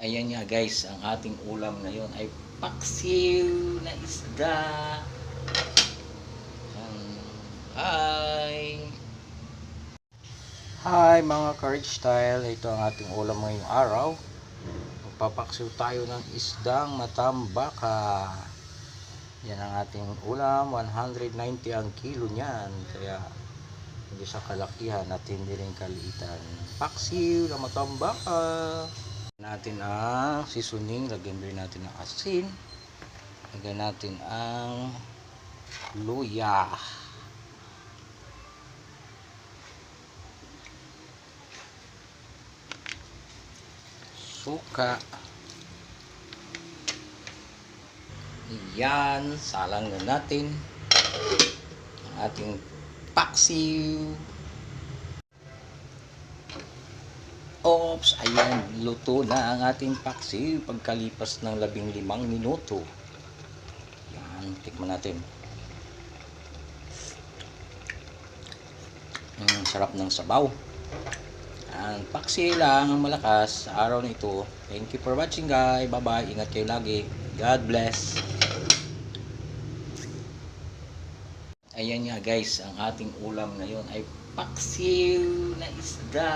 Ayan nga guys, ang ating ulam ngayon ay paksiw na isda. Ayan. Hi! Hi mga courage style, ito ang ating ulam ngayong araw. Magpapaksiw tayo ng isdang matambaka. Yan ang ating ulam, 190 ang kilo niyan. Kaya hindi sa kalakihan at hindi rin kaliitan. Paksiw na matambaka. Natin ang seasoning, lagyan rin natin ng asin. Lagyan natin ang luya. Suka. Yan, salang na natin ang ating paksiw. Oops, ayan, luto na ang ating paksiw pagkalipas ng labing limang minuto. Yan, tikman natin. Mm, sarap ng sabaw. Yan, paksiw lang ang malakas sa araw na ito. Thank you for watching guys. Bye-bye. Ingat kayo lagi. God bless. Ayan nga guys, ang ating ulam ngayon ay paksiw na isda.